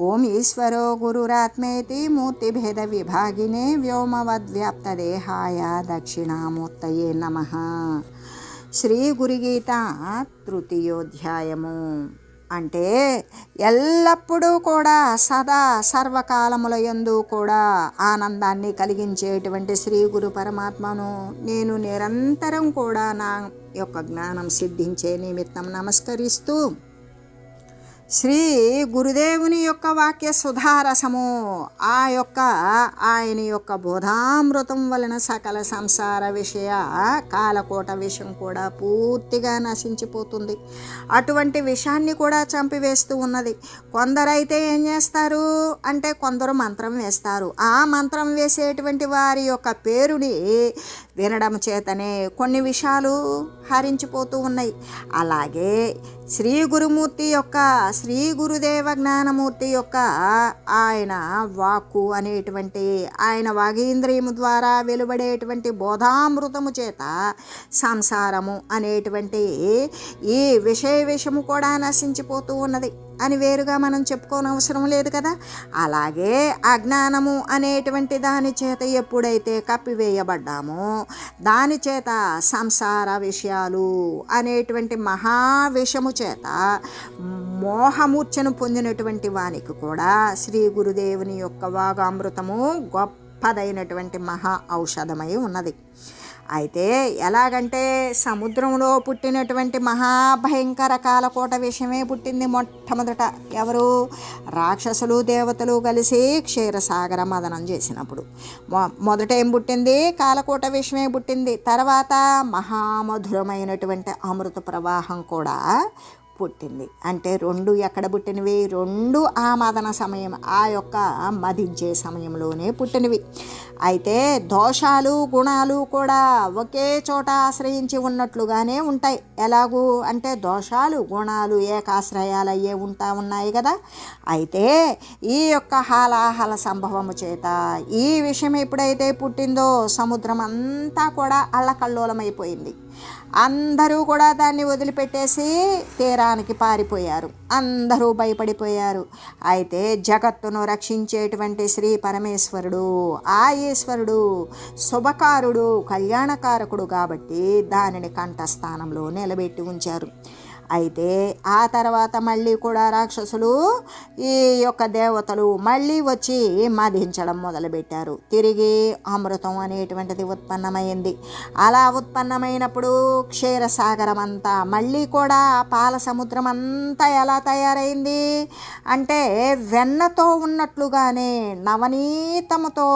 ఓం ఈశ్వరో గురురాత్మేతి మూర్తిభేద విభాగినే వ్యోమవద్వ్యాప్తదేహాయ దక్షిణామూర్తయే నమ. శ్రీ గురుగీత తృతీయోధ్యాయము. అంటే ఎల్లప్పుడూ కూడా సదా సర్వకాలముల యందు కూడా ఆనందాన్ని కలిగించేటువంటి శ్రీ గురు పరమాత్మను నేను నిరంతరం కూడా నా యొక్క జ్ఞానం సిద్ధించే నిమిత్తం నమస్కరిస్తూ శ్రీ గురుదేవుని యొక్క వాక్య సుధారసము ఆ యొక్క ఆయన యొక్క బోధామృతం వలన సకల సంసార విషయ కాలకోట విషయం కూడా పూర్తిగా నశించిపోతుంది. అటువంటి విషయాన్ని కూడా చంపివేస్తూ ఉన్నది. కొందరైతే ఏం చేస్తారు అంటే కొందరు మంత్రం వేస్తారు. ఆ మంత్రం వేసేటువంటి వారి యొక్క పేరుని వినడం చేతనే కొన్ని విషయాలు హరించిపోతూ ఉన్నాయి. అలాగే శ్రీ గురుమూర్తి యొక్క శ్రీ గురుదేవ జ్ఞానమూర్తి యొక్క ఆయన వాక్కు అనేటువంటి ఆయన వాగీంద్రియము ద్వారా వెలువడేటువంటి బోధామృతము చేత సంసారము అనేటువంటి ఈ విషయ విషము కూడా నశించిపోతూ ఉన్నది. అని వేరుగా మనం చెప్పుకోనవసరం లేదు కదా? అలాగే అజ్ఞానము అనేటువంటి దాని చేత ఎప్పుడైతే కప్పివేయబడ్డామో దాని చేత సంసార విషయాలు అనేటువంటి మహావిషము చేత మోహమూర్ఛను పొందినటువంటి వానికి కూడా శ్రీ గురుదేవుని యొక్క వాగామృతము గొప్పదైనటువంటి మహా ఔషధమై ఉన్నది. అయితే ఎలాగంటే సముద్రంలో పుట్టినటువంటి మహాభయంకర కాలకోట విషయమే పుట్టింది మొట్టమొదట. ఎవరు? రాక్షసులు దేవతలు కలిసి క్షీరసాగర మదనం చేసినప్పుడు. మొ మొదట ఏం పుట్టింది? కాలకోట విషయమే పుట్టింది. తర్వాత మహామధురమైనటువంటి అమృత ప్రవాహం కూడా పుట్టింది. అంటే రెండు ఎక్కడ పుట్టినవి? రెండు ఆ మదన సమయం ఆ యొక్క మదించే సమయంలోనే పుట్టినవి. అయితే దోషాలు గుణాలు కూడా ఒకే చోట ఆశ్రయించి ఉన్నట్లుగానే ఉంటాయి. ఎలాగూ? అంటే దోషాలు గుణాలు ఏకాశ్రయాలు అయ్యే ఉంటా ఉన్నాయి కదా? అయితే ఈ యొక్క హాలాహల సంభవము చేత ఈ విషయం ఎప్పుడైతే పుట్టిందో సముద్రం అంతా కూడా అల్లకల్లోలమైపోయింది. అందరూ కూడా దాన్ని వదిలిపెట్టేసి తీరానికి పారిపోయారు. అందరూ భయపడిపోయారు. అయితే జగత్తును రక్షించేటువంటి శ్రీ పరమేశ్వరుడు ఆ ఈశ్వరుడు శుభకారుడు కళ్యాణకారకుడు కాబట్టి దానిని కంఠస్థానంలో నిలబెట్టి ఉంచారు. అయితే ఆ తర్వాత మళ్ళీ కూడా రాక్షసులు ఈ యొక్క దేవతలు మళ్ళీ వచ్చి మధించడం మొదలుపెట్టారు. తిరిగి అమృతం అనేటువంటిది ఉత్పన్నమైంది. అలా ఉత్పన్నమైనప్పుడు క్షీరసాగరం అంతా మళ్ళీ కూడా పాల సముద్రం అంతా ఎలా తయారైంది? అంటే వెన్నతో ఉన్నట్లుగానే నవనీతముతో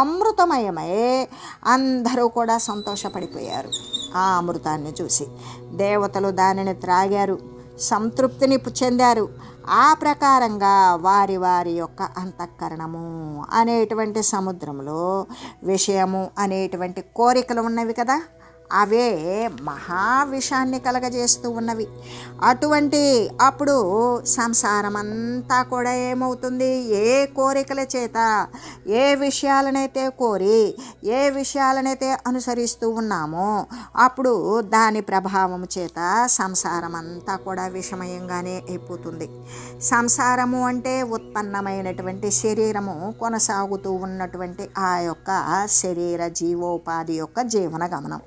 అమృతమయమై అందరూ కూడా సంతోషపడిపోయారు. ఆ అమృతాన్ని చూసి. దేవతలు దానిని త్రాగారు సంతృప్తిని చెందారు. ఆ ప్రకారంగా వారి వారి యొక్క అంతఃకరణము అనేటువంటి సముద్రంలో విషయము అనేటువంటి కోరికలు ఉన్నవి కదా. అవే మహావిషాన్ని కలగజేస్తూ ఉన్నవి. అటువంటి అప్పుడు సంసారం అంతా కూడా ఏమవుతుంది? ఏ కోరికల చేత ఏ విషయాలనైతే కోరి ఏ విషయాలనైతే అనుసరిస్తూ ఉన్నామో అప్పుడు దాని ప్రభావం చేత సంసారం అంతా కూడా విషమయంగానే అయిపోతుంది. సంసారము అంటే ఉత్పన్నమైనటువంటి శరీరము కొనసాగుతూ ఉన్నటువంటి ఆ యొక్క శరీర జీవోపాధి యొక్క జీవన గమనం.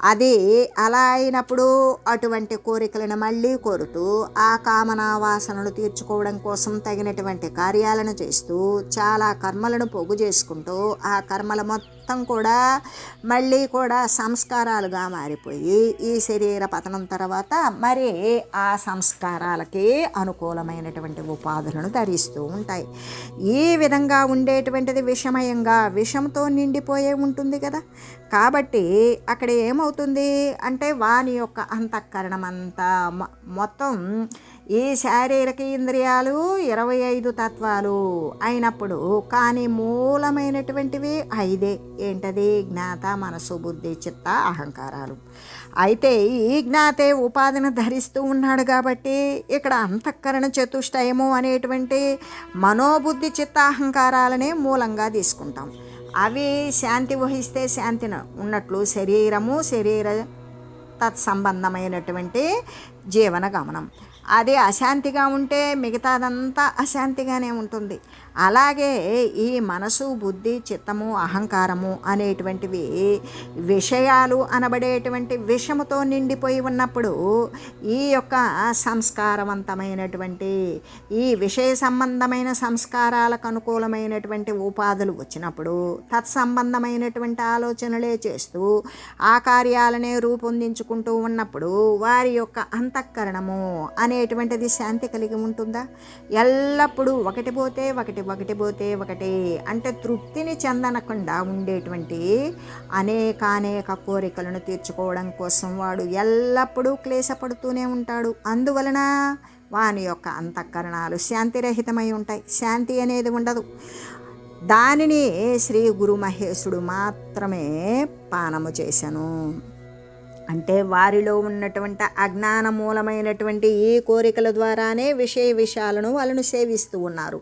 అది అలా అయినప్పుడు అటువంటి కోరికలను మళ్ళీ కోరుతూ ఆ కామనా వాసనలు తీర్చుకోవడం కోసం తగినటువంటి కార్యాలను చేస్తూ చాలా కర్మలను పోగు చేసుకుంటూ ఆ కర్మల మొత్తం మొత్తం కూడా మళ్ళీ కూడా సంస్కారాలుగా మారిపోయి ఈ శరీర పతనం తర్వాత మరి ఆ సంస్కారాలకి అనుకూలమైనటువంటి ఉపాధులను ధరిస్తూ ఉంటాయి. ఈ విధంగా ఉండేటువంటిది విషమయంగా విషంతో నిండిపోయే ఉంటుంది కదా. కాబట్టి అక్కడ ఏమవుతుంది అంటే వాని యొక్క అంతఃకరణం అంతా మొత్తం ఈ శారీరక ఇంద్రియాలు ఇరవై ఐదు తత్వాలు అయినప్పుడు కానీ మూలమైనటువంటివి ఐదే. ఏంటది? జ్ఞాత మనసు బుద్ధి చిత్త అహంకారాలు. అయితే ఈ జ్ఞాతే ఉపాధిని ధరిస్తూ ఉన్నాడు కాబట్టి ఇక్కడ అంతఃకరణ చతుష్టయము అనేటువంటి మనోబుద్ధి చిత్త అహంకారాలనే మూలంగా తీసుకుంటాం. అవి శాంతి వహిస్తే శాంతిన ఉన్నట్లు శరీరము శరీర తత్సంబంధమైనటువంటి జీవన గమనం. అది అశాంతిగా ఉంటే మిగతాదంతా అశాంతిగానే ఉంటుంది. అలాగే ఈ మనసు బుద్ధి చిత్తము అహంకారము అనేటువంటివి విషయాలు అనబడేటువంటి విషముతో నిండిపోయి ఉన్నప్పుడు ఈ యొక్క సంస్కారవంతమైనటువంటి ఈ విషయ సంబంధమైన సంస్కారాలకు అనుకూలమైనటువంటి ఉపాధులు వచ్చినప్పుడు తత్సంబంధమైనటువంటి ఆలోచనలే చేస్తూ ఆ కార్యాలనే రూపొందించుకుంటూ ఉన్నప్పుడు వారి యొక్క అంతఃకరణము అనేటువంటిది శాంతి కలిగి ఉంటుందా? ఎల్లప్పుడూ ఒకటి పోతే ఒకటి ఒకటి పోతే ఒకటి అంటే తృప్తిని చెందనకుండా ఉండేటువంటి అనేక అనేక కోరికలను తీర్చుకోవడం కోసం వాడు ఎల్లప్పుడూ క్లేశపడుతూనే ఉంటాడు. అందువలన వాని యొక్క అంతఃకరణాలు శాంతిరహితమై ఉంటాయి. శాంతి అనేది ఉండదు. దానిని శ్రీ గురు మహేశుడు మాత్రమే పానము చేశాను. అంటే వారిలో ఉన్నటువంటి అజ్ఞాన మూలమైనటువంటి ఈ కోరికల ద్వారానే విషయ విషయాలను వాళ్ళను సేవిస్తూ ఉన్నారు.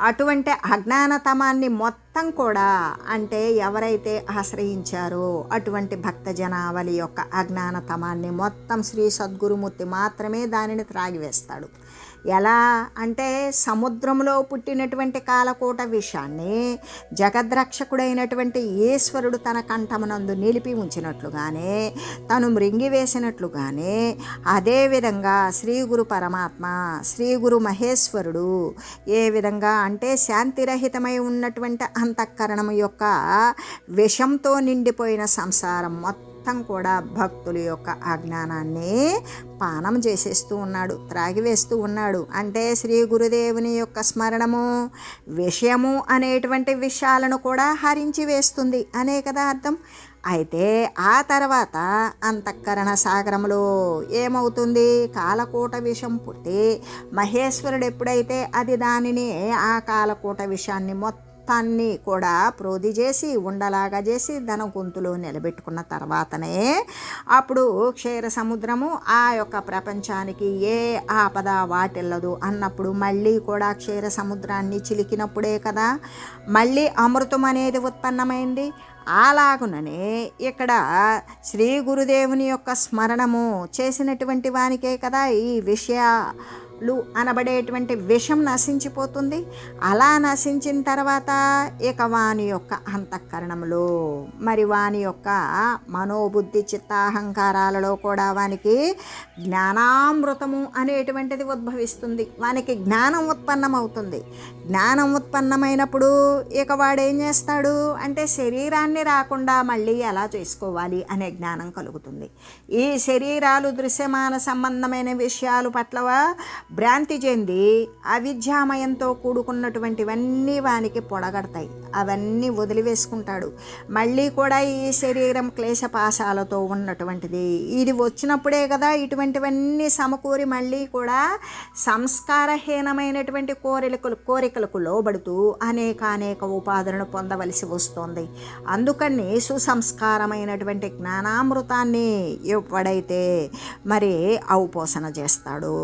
అటువంటి అజ్ఞానతమాన్ని మొత్తం కూడా అంటే ఎవరైతే ఆశ్రయించారో అటువంటి భక్త జనావళి యొక్క అజ్ఞానతమాన్ని మొత్తం శ్రీ సద్గురుమూర్తి మాత్రమే దానిని త్రాగివేస్తాడు. ఎలా అంటే సముద్రంలో పుట్టినటువంటి కాలకూట విషాన్ని జగద్రక్షకుడైనటువంటి ఈశ్వరుడు తన కంఠమునందు నిలిపి ఉంచినట్లుగానే తను మృంగివేసినట్లుగానే అదేవిధంగా శ్రీ గురు పరమాత్మ శ్రీ గురు మహేశ్వరుడు ఏ విధంగా అంటే శాంతిరహితమై ఉన్నటువంటి అంతఃకరణం యొక్క విషంతో నిండిపోయిన సంసారం మొత్తం మొత్తం కూడా భక్తుల యొక్క అజ్ఞానాన్ని పానం చేసేస్తూ ఉన్నాడు త్రాగివేస్తూ ఉన్నాడు. అంటే శ్రీ గురుదేవుని యొక్క స్మరణము విషయము అనేటువంటి విషయాలను కూడా హరించి వేస్తుంది. అనే కదా అర్థం. అయితే ఆ తర్వాత అంతఃకరణ సాగరంలో ఏమవుతుంది? కాలకూట విషం పుట్టి మహేశ్వరుడు ఎప్పుడైతే అది దానిని ఆ కాలకూట విషయాన్ని మొత్తం మొత్తాన్ని కూడా ప్రోధి చేసి ఉండలాగా చేసి ధన గొంతులో నిలబెట్టుకున్న తర్వాతనే అప్పుడు క్షీర సముద్రము ఆ యొక్క ప్రపంచానికి ఏ ఆపద వాటిల్లదు అన్నప్పుడు మళ్ళీ కూడా క్షీర సముద్రాన్ని చిలికినప్పుడే కదా. మళ్ళీ అమృతం అనేది ఉత్పన్నమైంది. అలాగుననే ఇక్కడ శ్రీ గురుదేవుని యొక్క స్మరణము చేసినటువంటి వానికే కదా ఈ విషయ లు అనబడేటువంటి విషం నశించిపోతుంది. అలా నశించిన తర్వాత ఇక వాని యొక్క అంతఃకరణంలో మరి వాని యొక్క మనోబుద్ధి చిత్తాహంకారాలలో కూడా వానికి జ్ఞానామృతము అనేటువంటిది ఉద్భవిస్తుంది. వానికి జ్ఞానం ఉత్పన్నమవుతుంది. జ్ఞానం ఉత్పన్నమైనప్పుడు ఇక వాడేం చేస్తాడు? అంటే శరీరాన్ని రాకుండా మళ్ళీ ఎలా చేసుకోవాలి అనే జ్ఞానం కలుగుతుంది. ఈ శరీరాలు దృశ్యమాన సంబంధమైన విషయాలు పట్ల భ్రాంతి చెంది అవిద్యామయంతో కూడుకున్నటువంటివన్నీ వానికి పొడగడతాయి. అవన్నీ వదిలివేసుకుంటాడు. మళ్ళీ కూడా ఈ శరీరం క్లేశపాశాలతో ఉన్నటువంటిది. ఇది వచ్చినప్పుడే కదా ఇటువంటివన్నీ సమకూరి మళ్ళీ కూడా సంస్కారహీనమైనటువంటి కోరికలు కోరికలకు లోబడుతూ అనేక అనేక ఉపాధులను పొందవలసి వస్తుంది. అందుకని సుసంస్కారమైనటువంటి జ్ఞానామృతాన్ని ఎవడైతే మరి ఔపోసన చేస్తాడు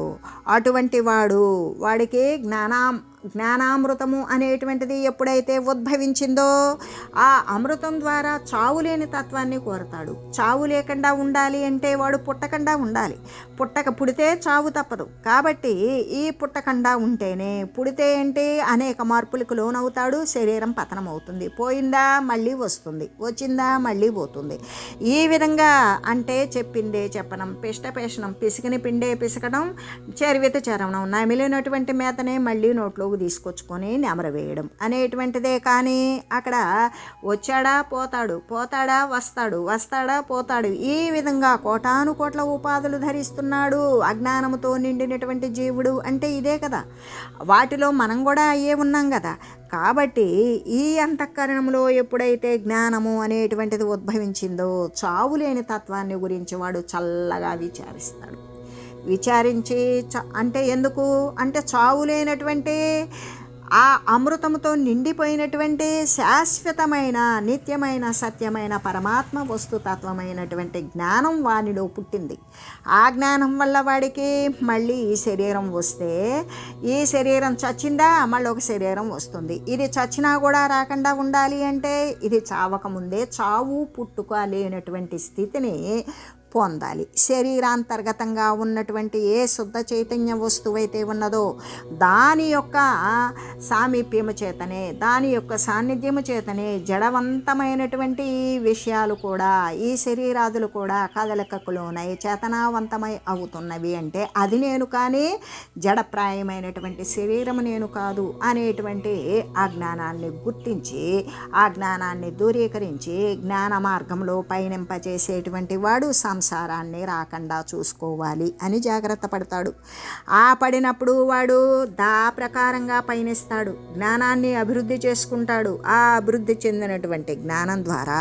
అటువంటి వాడు వాడికి జ్ఞానాం జ్ఞానామృతము అనేటువంటిది ఎప్పుడైతే ఉద్భవించిందో ఆ అమృతం ద్వారా చావు లేని తత్వాన్ని కోరతాడు. చావు లేకుండా ఉండాలి అంటే వాడు పుట్టకుండా ఉండాలి. పుట్టక పుడితే చావు తప్పదు. కాబట్టి ఈ పుట్టకుండా ఉంటేనే పుడితే ఏంటి అనేక మార్పులకు లోనవుతాడు. శరీరం పతనం అవుతుంది పోయిందా మళ్ళీ వస్తుంది. వచ్చిందా మళ్ళీ పోతుంది. ఈ విధంగా అంటే చెప్పిందే చెప్పడం పిష్ట పేషణం పిసికిని పిండే పిసకడం చెరివిత చరవణం నమిలినటువంటి మేతనే మళ్ళీ నోట్లో తీసుకొచ్చుకొని నెమరవేయడం అనేటువంటిదే. కానీ అక్కడ వచ్చాడా పోతాడు పోతాడా వస్తాడు వస్తాడా పోతాడు. ఈ విధంగా కోటాను కోట్ల ఉపాధులు ధరిస్తున్నాడు అజ్ఞానంతో నిండినటువంటి జీవుడు. అంటే ఇదే కదా. వాటిలో మనం కూడా అయ్యే ఉన్నాం కదా. కాబట్టి ఈ అంతఃకరణంలో ఎప్పుడైతే జ్ఞానము అనేటువంటిది ఉద్భవించిందో చావులేని తత్వాన్ని గురించి వాడు చల్లగా విచారిస్తాడు. విచారించి చ- అంటే ఎందుకు? అంటే చావు లేనటువంటి ఆ అమృతముతో నిండిపోయినటువంటి శాశ్వతమైన నిత్యమైన సత్యమైన పరమాత్మ వస్తుతత్వమైనటువంటి జ్ఞానం వానిలో పుట్టింది. ఆ జ్ఞానం వల్ల వాడికి మళ్ళీ ఈ శరీరం వస్తే ఈ శరీరం చచ్చిందా? మళ్ళీ ఒక శరీరం వస్తుంది. ఇది చచ్చినా కూడా రాకుండా ఉండాలి అంటే ఇది చావకముందే చావు పుట్టుక లేనటువంటి స్థితిని పొందాలి. శరీరాంతర్గతంగా ఉన్నటువంటి ఏ శుద్ధ చైతన్య వస్తువైతే ఉన్నదో దాని యొక్క సామీప్యము చేతనే దాని యొక్క సాన్నిధ్యము చేతనే జడవంతమైనటువంటి విషయాలు కూడా ఈ శరీరాదులు కూడా కదలికకు లోనై చేతనావంతమై అవుతున్నవి అంటే అది నేను కానీ జడప్రాయమైనటువంటి శరీరము నేను కాదు అనేటువంటి ఆ జ్ఞానాన్ని గుర్తించి ఆ జ్ఞానాన్ని దూరీకరించి జ్ఞాన మార్గంలో పయనింపచేసేటువంటి వాడు సంసారాన్ని రాకుండా చూసుకోవాలి అని జాగ్రత్త పడతాడు. ఆ పడినప్పుడు వాడు దా ప్రకారంగా పయనిస్తాడు. జ్ఞానాన్ని అభివృద్ధి చేసుకుంటాడు. ఆ అభివృద్ధి చెందినటువంటి జ్ఞానం ద్వారా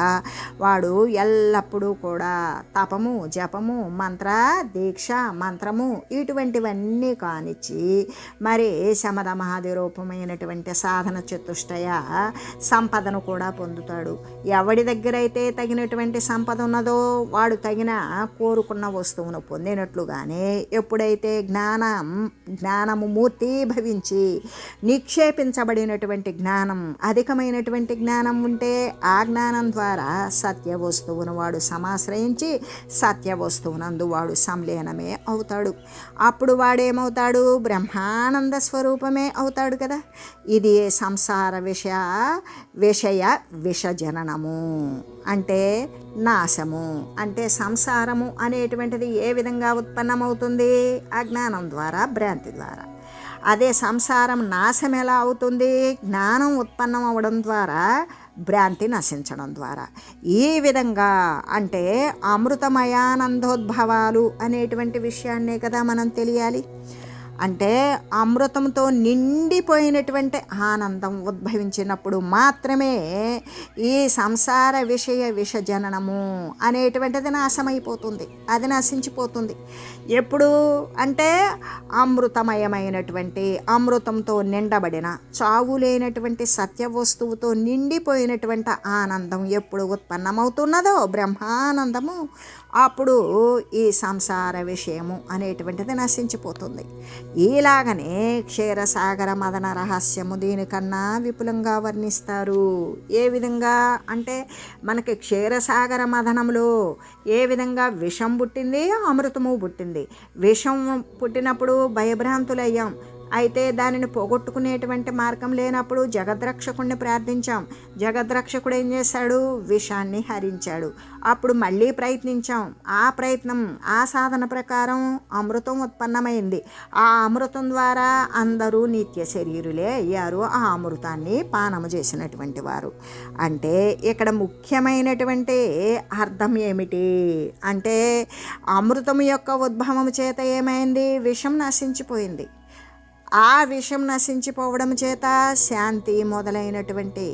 వాడు ఎల్లప్పుడూ కూడా తపము జపము మంత్ర దీక్ష మంత్రము ఇటువంటివన్నీ కానిచ్చి మరి శమద మహాది రూపమైనటువంటి సాధన చతుష్టయ సంపదను కూడా పొందుతాడు. ఎవడి దగ్గర అయితే తగినటువంటి సంపద ఉన్నదో వాడు తగిన కోరుకున్న వస్తువును పొందినట్లుగానే ఎప్పుడైతే జ్ఞానం జ్ఞానము మూర్తి భవించి నిక్షేపించబడినటువంటి జ్ఞానం అధికమైనటువంటి జ్ఞానం ఉంటే ఆ జ్ఞానం ద్వారా సత్య వస్తువును వాడు సమాశ్రయించి సత్య వస్తువునందు వాడు సంలీనమే అవుతాడు. అప్పుడు వాడేమవుతాడు? బ్రహ్మానంద స్వరూపమే అవుతాడు కదా. ఇది సంసార విషయ విషయ విషజననము. అంటే నాశము అంటే సంసారము అనేటువంటిది ఏ విధంగా ఉత్పన్నమవుతుంది? అజ్ఞానం ద్వారా భ్రాంతి ద్వారా. అదే సంసారం నాశం ఎలా అవుతుంది? జ్ఞానం ఉత్పన్నం అవ్వడం ద్వారా భ్రాంతి నశించడం ద్వారా. ఈ విధంగా అంటే అమృతమయానందోద్భవాలు అనేటువంటి విషయాన్నే కదా మనం తెలియాలి. అంటే అమృతంతో నిండిపోయినటువంటి ఆనందం ఉద్భవించినప్పుడు మాత్రమే ఈ సంసార విషయ విషజననము అనేటువంటిది నాశమైపోతుంది అది నశించిపోతుంది. ఎప్పుడు? అంటే అమృతమయమైనటువంటి అమృతంతో నిండబడిన చావు లేనటువంటి సత్య వస్తువుతో నిండిపోయినటువంటి ఆనందం ఎప్పుడు ఉత్పన్నమవుతున్నదో బ్రహ్మానందము అప్పుడు ఈ సంసార విషయము అనేటువంటిది నశించిపోతుంది. ఇలాగనే క్షీరసాగర మదన రహస్యము దీనికన్నా విపులంగా వర్ణిస్తారు. ఏ విధంగా? అంటే మనకి క్షీరసాగర మదనంలో ఏ విధంగా విషం పుట్టింది? అమృతము పుట్టింది. విషం పుట్టినప్పుడు భయభ్రాంతులయ్యాం. అయితే దానిని పోగొట్టుకునేటువంటి మార్గం లేనప్పుడు జగద్రక్షకుడిని ప్రార్థించాం. జగద్రక్షకుడు ఏం చేశాడు? విషాన్ని హరించాడు. అప్పుడు మళ్ళీ ప్రయత్నించాం. ఆ ప్రయత్నం ఆ సాధన ప్రకారం అమృతం ఉత్పన్నమైంది. ఆ అమృతం ద్వారా అందరూ నిత్య శరీరులే అయ్యారు. ఆ అమృతాన్ని పానము చేసినటువంటి వారు. అంటే ఇక్కడ ముఖ్యమైనటువంటి అర్థం ఏమిటి? అంటే అమృతం యొక్క ఉద్భవం చేత ఏమైంది? విషం నశించిపోయింది. ఆ విషం నశించిపోవడం చేత శాంతి మొదలైనటువంటి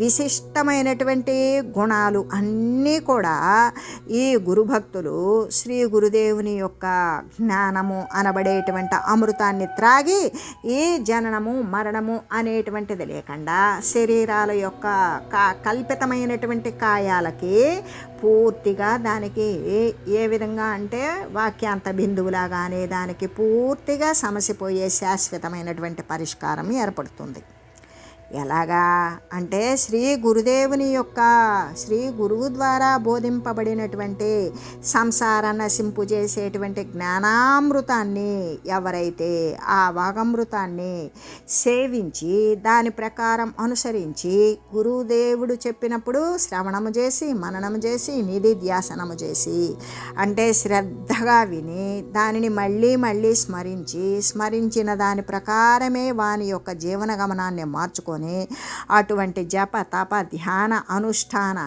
విశిష్టమైనటువంటి గుణాలు అన్నీ కూడా ఈ గురుభక్తులు శ్రీ గురుదేవుని యొక్క జ్ఞానము అనబడేటువంటి అమృతాన్ని త్రాగి ఈ జననము మరణము అనేటువంటిది లేకుండా శరీరాల యొక్క కా కల్పితమైనటువంటి కాయాలకి పూర్తిగా దానికి ఏ విధంగా అంటే వాక్యాంత బిందువులాగానే దానికి పూర్తిగా సమసిపోయే శాశ్వతమైనటువంటి పరిష్కారం ఏర్పడుతుంది. ఎలాగా? అంటే శ్రీ గురుదేవుని యొక్క శ్రీ గురువు ద్వారా బోధింపబడినటువంటి సంసార నశింపు చేసేటువంటి జ్ఞానామృతాన్ని ఎవరైతే ఆ వాగమృతాన్ని సేవించి దాని ప్రకారం అనుసరించి గురుదేవుడు చెప్పినప్పుడు శ్రవణము చేసి మననము చేసి నిధిధ్యాసనము చేసి అంటే శ్రద్ధగా విని దానిని మళ్ళీ మళ్ళీ స్మరించి స్మరించిన దాని ప్రకారమే వాని యొక్క జీవన గమనాన్ని మార్చుకొని అటువంటి జప తప ధ్యాన అనుష్ఠాన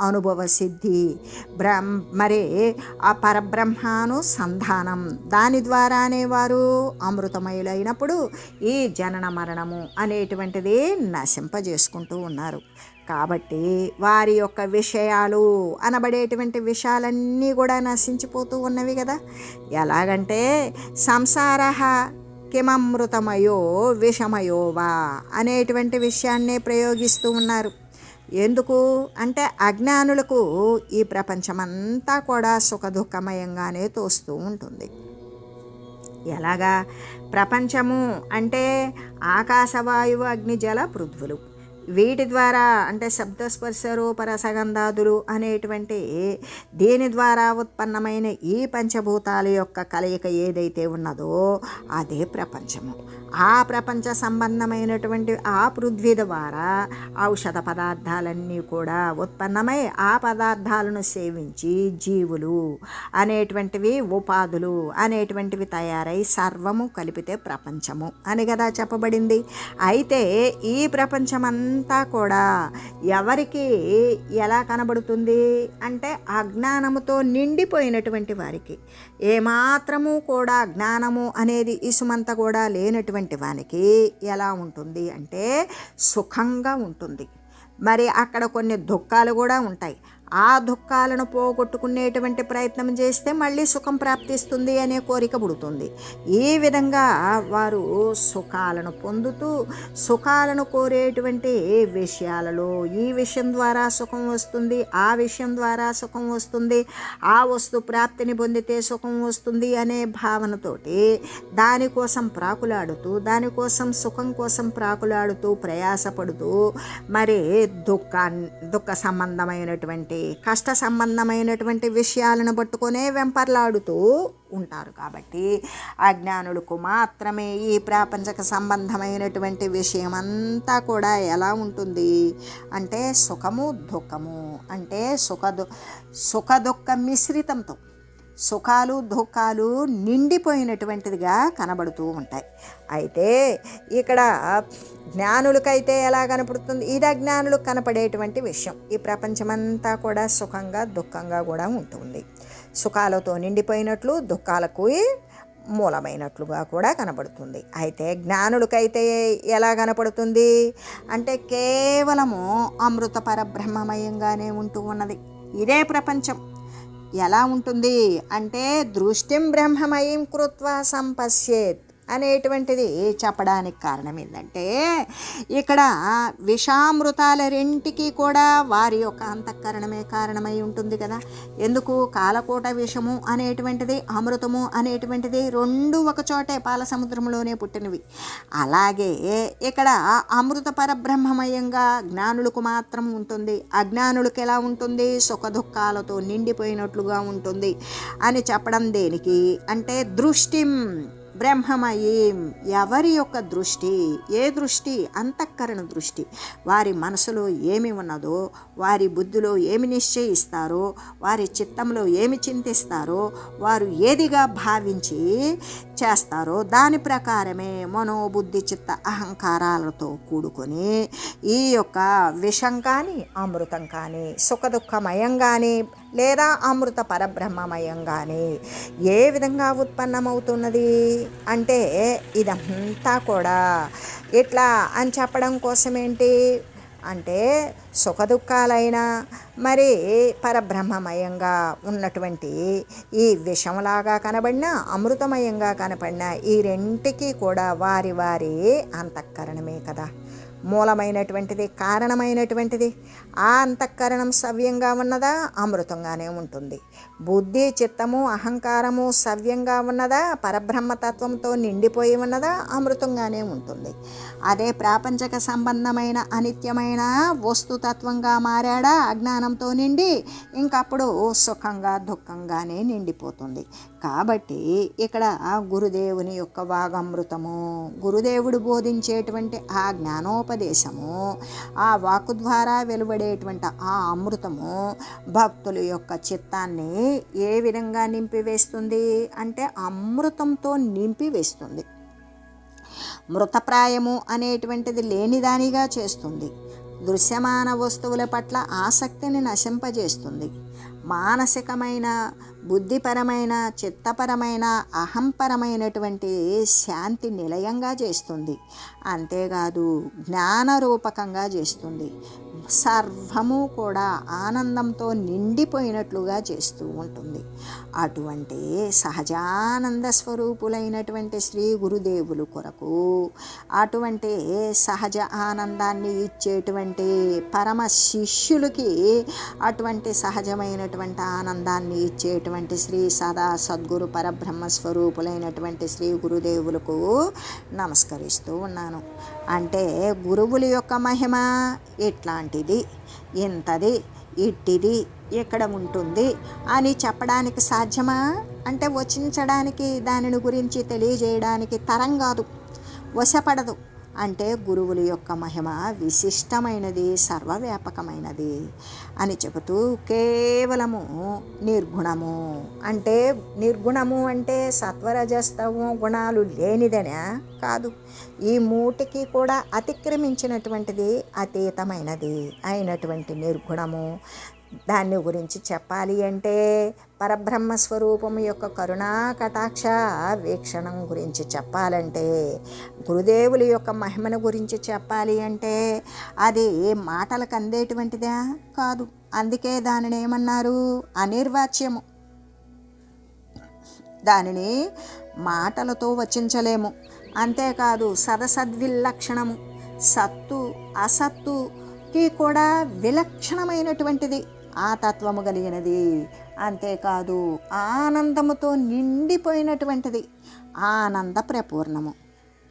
అనుభవ సిద్ధి బ్రహ్మ మరి ఆ పరబ్రహ్మానుసంధానం. దాని ద్వారానే వారు అమృతమయులైనప్పుడు ఈ జనన మరణము అనేటువంటిది నశింపజేసుకుంటూ ఉన్నారు. కాబట్టి వారి యొక్క విషయాలు అనబడేటువంటి విషయాలన్నీ కూడా నశించిపోతూ ఉన్నవి కదా. ఎలాగంటే సంసార కిమమృతమయో విషమయో వా అనేటువంటి విషయాన్నే ప్రయోగిస్తూ ఉన్నారు. ఎందుకు? అంటే అజ్ఞానులకు ఈ ప్రపంచమంతా కూడా సుఖదుఖమయంగానే తోస్తూ ఉంటుంది. ఎలాగా? ప్రపంచము అంటే ఆకాశవాయువు అగ్ని జల పృథ్వులు. వీటి ద్వారా అంటే శబ్దస్పర్శ రూపరసగంధాదులు అనేటువంటి దీని ద్వారా ఉత్పన్నమైన ఈ పంచభూతాల యొక్క కలయిక ఏదైతే ఉన్నదో అదే ప్రపంచము. ఆ ప్రపంచ సంబంధమైనటువంటి ఆ పృథ్వీ ద్వారా ఔషధ పదార్థాలన్నీ కూడా ఉత్పన్నమై ఆ పదార్థాలను సేవించి జీవులు అనేటువంటివి ఉపాధులు అనేటువంటివి తయారై సర్వము కలిపితే ప్రపంచము అని కదా చెప్పబడింది. అయితే ఈ ప్రపంచమంతా అంతా కూడా ఎవరికి ఎలా కనబడుతుంది అంటే అజ్ఞానముతో నిండిపోయినటువంటి వారికి. ఏమాత్రము కూడా జ్ఞానము అనేది ఇసుమంత కూడా లేనటువంటి వానికి ఎలా ఉంటుంది అంటే సుఖంగా ఉంటుంది. మరి అక్కడ కొన్ని దుఃఖాలు కూడా ఉంటాయి. ఆ దుఃఖాలను పోగొట్టుకునేటువంటి ప్రయత్నం చేస్తే మళ్ళీ సుఖం ప్రాప్తిస్తుంది అనే కోరిక పుడుతుంది. ఈ విధంగా వారు సుఖాలను పొందుతూ సుఖాలను కోరేటువంటి విషయాలలో ఈ విషయం ద్వారా సుఖం వస్తుంది ఆ విషయం ద్వారా సుఖం వస్తుంది ఆ వస్తు ప్రాప్తిని పొందితే సుఖం వస్తుంది అనే భావనతోటి దానికోసం ప్రాకులాడుతూ దానికోసం సుఖం కోసం ప్రాకులాడుతూ ప్రయాసపడుతూ మరి దుఃఖాన్ని దుఃఖ సంబంధమైనటువంటి కష్ట సంబంధమైనటువంటి విషయాలను పట్టుకొనే వెంపర్లాడుతూ ఉంటారు కాబట్టి అజ్ఞానులకు మాత్రమే ఈ ప్రాపంచక సంబంధమైనటువంటి విషయం అంతా కూడా ఎలా ఉంటుంది అంటే సుఖము దుఃఖము అంటే సుఖ దు సుఖ దుఃఖ మిశ్రితంతో సుఖాలు దుఃఖాలు నిండిపోయినటువంటిదిగా కనబడుతూ ఉంటాయి. అయితే ఇక్కడ జ్ఞానులకైతే ఎలా కనపడుతుంది? ఇది అజ్ఞానులకు కనపడేటువంటి విషయం. ఈ ప్రపంచమంతా కూడా సుఖంగా దుఃఖంగా కూడా ఉంటుంది. సుఖాలతో నిండిపోయినట్లు దుఃఖాలకు మూలమైనట్లుగా కూడా కనబడుతుంది. అయితే జ్ఞానులకైతే ఎలా కనపడుతుంది? అంటే కేవలము అమృత పరబ్రహ్మమయంగానే ఉంటూ ఉన్నది. ఇదే ప్రపంచం. ఎలా ఉంటుంది అంటే దృష్టిం బ్రహ్మమయం కృత్వా సంపశ్యేత్. అనేటువంటిది చెప్పడానికి కారణం ఏంటంటే ఇక్కడ విషామృతాల రెంటికి కూడా వారి యొక్క అంతఃకరణమే కారణమై ఉంటుంది కదా. ఎందుకు? కాలకోట విషము అనేటువంటిది అమృతము అనేటువంటిది రెండు ఒకచోటే పాల సముద్రంలోనే పుట్టినవి. అలాగే ఇక్కడ అమృత పరబ్రహ్మమయంగా జ్ఞానులకు మాత్రం ఉంటుంది. అజ్ఞానులకు ఎలా ఉంటుంది? సుఖదుఖాలతో నిండిపోయినట్లుగా ఉంటుంది అని చెప్పడం దేనికి? అంటే దృష్టిం బ్రహ్మమయీం. ఎవరి యొక్క దృష్టి? ఏ దృష్టి? అంతఃకరణ దృష్టి. వారి మనసులో ఏమి ఉన్నదో వారి బుద్ధిలో ఏమి నిశ్చయిస్తారో వారి చిత్తంలో ఏమి చింతిస్తారో వారు ఏదిగా భావించి చేస్తారో దాని ప్రకారమే మనోబుద్ధి చిత్త అహంకారాలతో కూడుకొని ఈ యొక్క విషం కానీ అమృతం కానీ సుఖదుఖమయం కానీ లేదా అమృత పరబ్రహ్మమయం కానీ ఏ విధంగా ఉత్పన్నమవుతున్నది? అంటే ఇదంతా కూడా ఇట్లా అని చెప్పడం కోసం ఏంటి అంటే సుఖదుఖాలైనా మరి పరబ్రహ్మమయంగా ఉన్నటువంటి ఈ విషంలాగా కనబడిన అమృతమయంగా కనపడిన ఈ రెంటికి కూడా వారి వారి అంతఃకరణమే కదా. మూలమైనటువంటిది కారణమైనటువంటిది. ఆ అంతఃకరణం సవ్యంగా ఉన్నదా? అమృతంగానే ఉంటుంది. బుద్ధి చిత్తము అహంకారము సవ్యంగా ఉన్నదా? పరబ్రహ్మతత్వంతో నిండిపోయి ఉన్నదా? అమృతంగానే ఉంటుంది. అదే ప్రాపంచక సంబంధమైన అనిత్యమైన వస్తుతత్వంగా మారాడా? అజ్ఞానంతో నిండి ఇంకప్పుడు సుఖంగా దుఃఖంగానే నిండిపోతుంది. కాబట్టి ఇక్కడ గురుదేవుని యొక్క వాగమృతము గురుదేవుడు బోధించేటువంటి ఆ జ్ఞానోపదేశము ఆ వాకు ద్వారా వెలువడేటువంటి ఆ అమృతము భక్తుల యొక్క చిత్తాన్ని ఏ విధంగా నింపివేస్తుంది అంటే అమృతంతో నింపివేస్తుంది. మృతప్రాయము అనేటువంటిది లేనిదానిగా చేస్తుంది. దృశ్యమాన వస్తువుల పట్ల ఆసక్తిని నశింపజేస్తుంది. మానసికమైన బుద్ధిపరమైన చిత్తపరమైన అహంపరమైనటువంటి శాంతి నిలయంగా చేస్తుంది. అంతేకాదు జ్ఞానరూపకంగా చేస్తుంది. సర్వము కూడా ఆనందంతో నిండిపోయినట్లుగా చేస్తూ ఉంటుంది. అటువంటి సహజానంద స్వరూపులైనటువంటి శ్రీ గురుదేవులు కొరకు అటువంటి సహజ ఆనందాన్ని ఇచ్చేటువంటి పరమ శిష్యులకి అటువంటి సహజమైనటువంటి ఆనందాన్ని ఇచ్చేటువంటి శ్రీ సదా సద్గురు పరబ్రహ్మ స్వరూపులైనటువంటి శ్రీ గురుదేవులకు నమస్కరిస్తూ ఉన్నాను. అంటే గురువుల యొక్క మహిమ ఇట్లాంటిది ఇంతది? ఇట్టిది? ఇక్కడ ఉంటుంది? అని చెప్పడానికి సాధ్యమా? అంటే వచించడానికి దానిని గురించి తెలియజేయడానికి తరం కాదు. వశపడదు. అంటే గురువుల యొక్క మహిమ విశిష్టమైనది సర్వవ్యాపకమైనది అని చెబుతూ కేవలము నిర్గుణము. అంటే నిర్గుణము అంటే సత్వరజస్తవం గుణాలు లేనిదనే? కాదు. ఈ మూటికి కూడా అతిక్రమించినటువంటిది అతీతమైనది అయినటువంటి నిర్గుణము. దాన్ని గురించి చెప్పాలి అంటే పరబ్రహ్మ స్వరూపం యొక్క కరుణా కటాక్ష వీక్షణం గురించి చెప్పాలంటే గురుదేవుల యొక్క మహిమను గురించి చెప్పాలి అంటే అది మాటలకు అందేటువంటిదా? కాదు. అందుకే దానిని ఏమన్నారు? అనిర్వాచ్యము. దానిని మాటలతో వచించలేము. అంతేకాదు సదసద్విలక్షణము. సత్తు అసత్తుకి కూడా విలక్షణమైనటువంటిది ఆ తత్వము కలిగినది. అంతేకాదు ఆనందముతో నిండిపోయినటువంటిది ఆనంద ప్రపూర్ణము.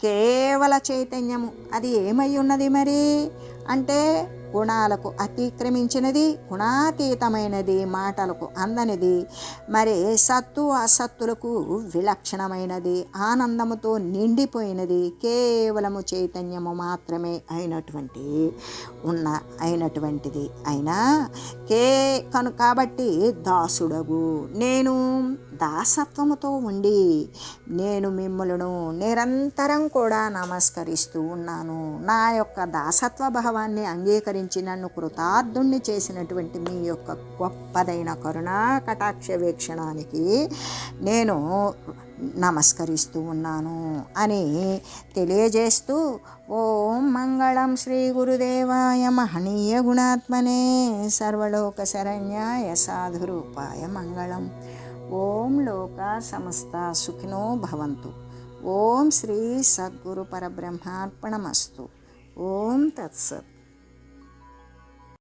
కేవల చైతన్యము. అది ఏమై ఉన్నది మరి? అంటే గుణాలకు అతిక్రమించినది గుణాతీతమైనది మాటలకు అందనిది. మరి సత్తు అసత్తులకు విలక్షణమైనది ఆనందముతో నిండిపోయినది కేవలము చైతన్యము మాత్రమే అయినటువంటి ఉన్న అయినటువంటిది. అయినా కే కను కాబట్టి దాసుడగు. నేను దాసత్వముతో ఉండి నేను మిమ్మలను నిరంతరం కూడా నమస్కరిస్తూ ఉన్నాను. నా యొక్క దాసత్వ భావాన్ని అంగీకరించి నన్ను కృతార్థుణ్ణి చేసినటువంటి మీ యొక్క గొప్పదైన కరుణా కటాక్ష వీక్షణానికి నేను నమస్కరిస్తూ ఉన్నాను అని తెలియజేస్తూ ఓం మంగళం శ్రీ గురుదేవాయ మహనీయ గుణాత్మనే సర్వలోక శరణ్యాయ సాధురూపాయ మంగళం. ఓం లోక సమస్త సుఖినో భవంతు. ఓం శ్రీ సద్గురు పరబ్రహ్మార్పణమస్తు. ఓం తత్సత్.